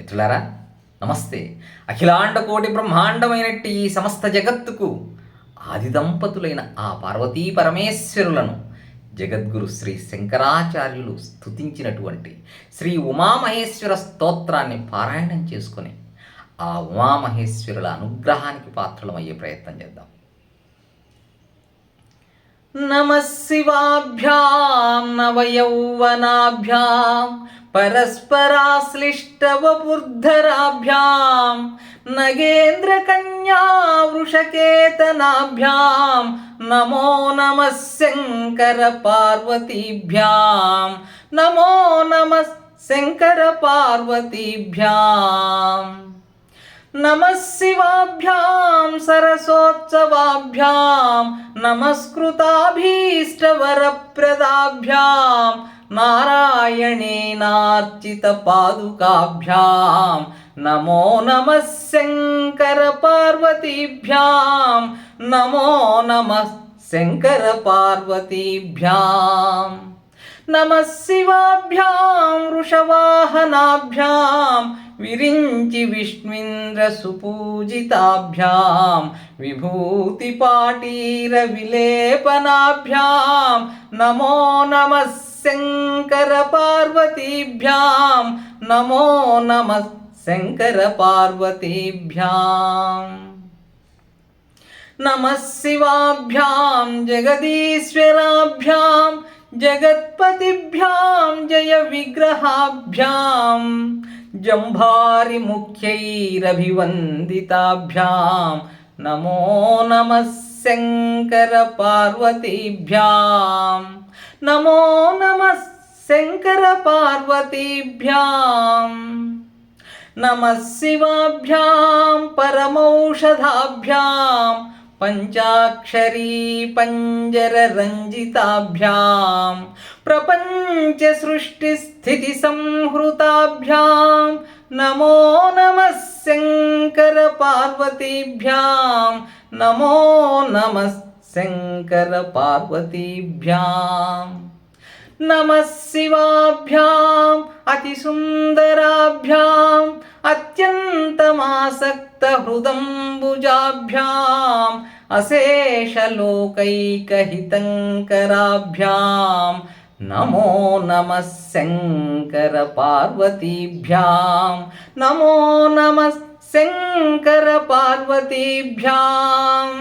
మిత్రులారా నమస్తే. అఖిలాండ కోటి బ్రహ్మాండమైనట్టి ఈ సమస్త జగత్తుకు ఆది దంపతులైన ఆ పార్వతీ పరమేశ్వరులను జగద్గురు శ్రీ శంకరాచార్యులు స్తుతించినటువంటి శ్రీ ఉమామహేశ్వర స్తోత్రాన్ని పారాయణం చేసుకొని ఆ ఉమామహేశ్వరుల అనుగ్రహానికి పాత్రలమయ్యే ప్రయత్నం చేద్దాం. నమ శివాభ్యాం నవయౌవనాభ్యాం పరస్పరాశ్లిష్టవపుర్ధరాభ్యాం నగేంద్రకన్యా వృషకేతనాభ్యాం నమో నమ శంకర పార్వతీభ్యాం నమో నమ శంకర పార్వతీభ్యాం నమః శివాభ్యాం సరసోత్సవాభ్యాం నమస్కృతాభీష్టవరప్రదాభ్యాం నారాయణేనార్చిత పాదుకాభ్యాం नम शिवाभ्यां वृषवाहनाभ्यां विरिञ्चि विष्णुन्द्रसुपूजिताभ्यां विभूतिपाटीरविलेपनाभ्यां नमो नमः शङ्करपार्वतीभ्यां नमो नमः शङ्करपार्वतीभ्याम् नमः शिवाभ्यां जगदीश्वराभ्यां जगत्पतिभ्याम जय जगत्पतिभ्यां जयविग्रहाभ्यां जम्भारिमुख्यैरभिवन्दिताभ्यां नमो नमः शङ्करपार्वतीभ्यां नमो नमः शङ्करपार्वतीभ्यां नमः शिवाभ्यां परमौषधाभ्याम् पञ्चाक्षरी पञ्जररञ्जिताभ्यां प्रपञ्चसृष्टिस्थितिसंहृताभ्यां नमो नमः शङ्करपार्वतीभ्यां नमो नमः शङ्करपार्वतीभ्याम् नमः शिवाभ्याम् अतिसुन्दराभ्याम् अत्यन्तमासक्ति तप्तहृदम्बुजाभ्याम् अशेषलोकैकहितङ्कराभ्यां नमो नमः शङ्करपार्वतीभ्यां नमो नमः शङ्करपार्वतीभ्याम्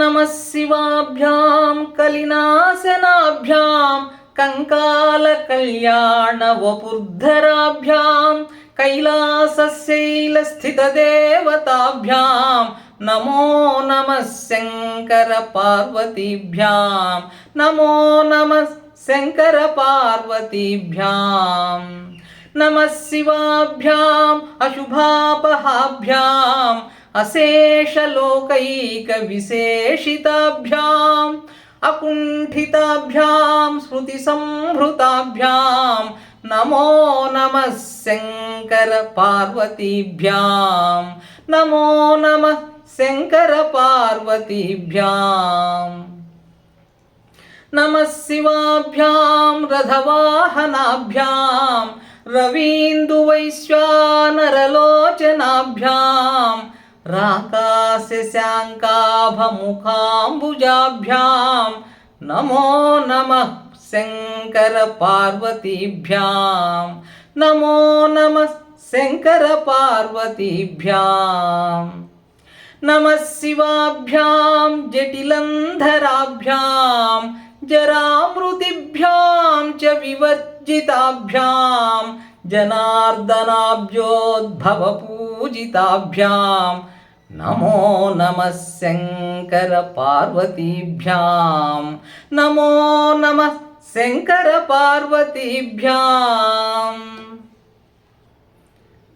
नमः शिवाभ्यां कलिनासनाभ्यां कङ्कालकल्याणवपुर्धराभ्याम् कैलासशैलस्थितदेवताभ्यां नमो नमः शङ्करपार्वतीभ्यां नमो नमः शङ्करपार्वतीभ्यां नमः शिवाभ्याम् अशुभापहाभ्याम् अशेषलोकैकविशेषिताभ्याम् अकुण्ठिताभ्यां श्रुतिसम्भृताभ्याम् नमो नमः शङ्कर पार्वतीभ्यां। नमो नमः शङ्कर पार्वतीभ्याम् नमः शिवाभ्यां, रथवाहनाभ्यां, रवीन्दुवैश्वानरलोचनाभ्यां राकाशशाङ्काभमुखाम्बुजाभ्यां नमो नमः। शङ्करपार्वतीभ्यां नमो नमः शङ्करपार्वतीभ्यां नमः शिवाभ्यां, जटिलन्धराभ्यां, जरामृतिभ्यां च विवर्जिताभ्यां जनार्दनाभ्योद्भवपूजिताभ्यां नमो नमः शङ्करपार्वतीभ्यां नमो नमः शङ्करपार्वतीभ्याम्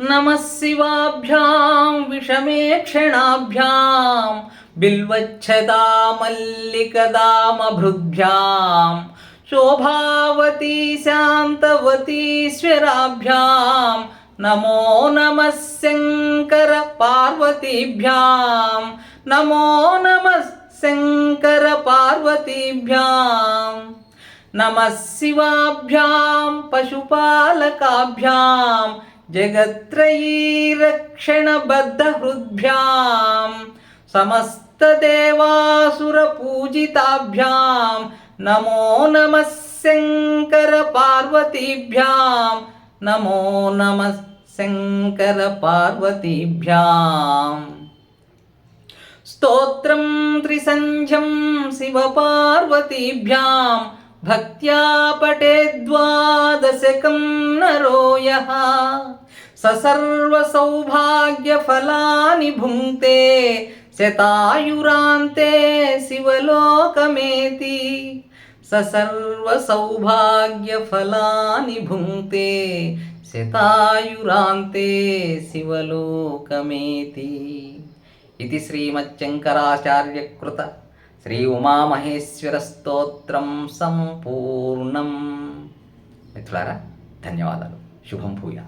नमः शिवाभ्यां विषमे क्षणाभ्यां बिल्वच्छदा मल्लिकदामभृद्भ्यां शोभावती शान्तवतीश्वराभ्यां नमो नमः शङ्करपार्वतीभ्यां नमो नमः शङ्करपार्वतीभ्याम् नमः शिवाभ्यां पशुपालकाभ्यां जगत्त्रयी रक्षणबद्धहृद्भ्यां समस्तदेवासुरपूजिताभ्यां नमो नमः शङ्करपार्वतीभ्यां नमो नमः शङ्करपार्वतीभ्याम् स्तोत्रं त्रिसन्ध्यं शिवपार्वतीभ्याम् भक्त्या पठेद्वादशकं नरो यः स सर्वसौभाग्यफलानि भुङ्क्ते शतायुरान्ते शिवलोकमेति स सर्वसौभाग्यफलानि भुङ्क्ते శతాయురాంతే శివలోకమేతి ఇది శ్రీమచ్చంకరాచార్యకృత శ్రీ ఉమామహేశ్వర స్తోత్రం సంపూర్ణం. మిత్రులారా ధన్యవాదాలు. శుభం భూయా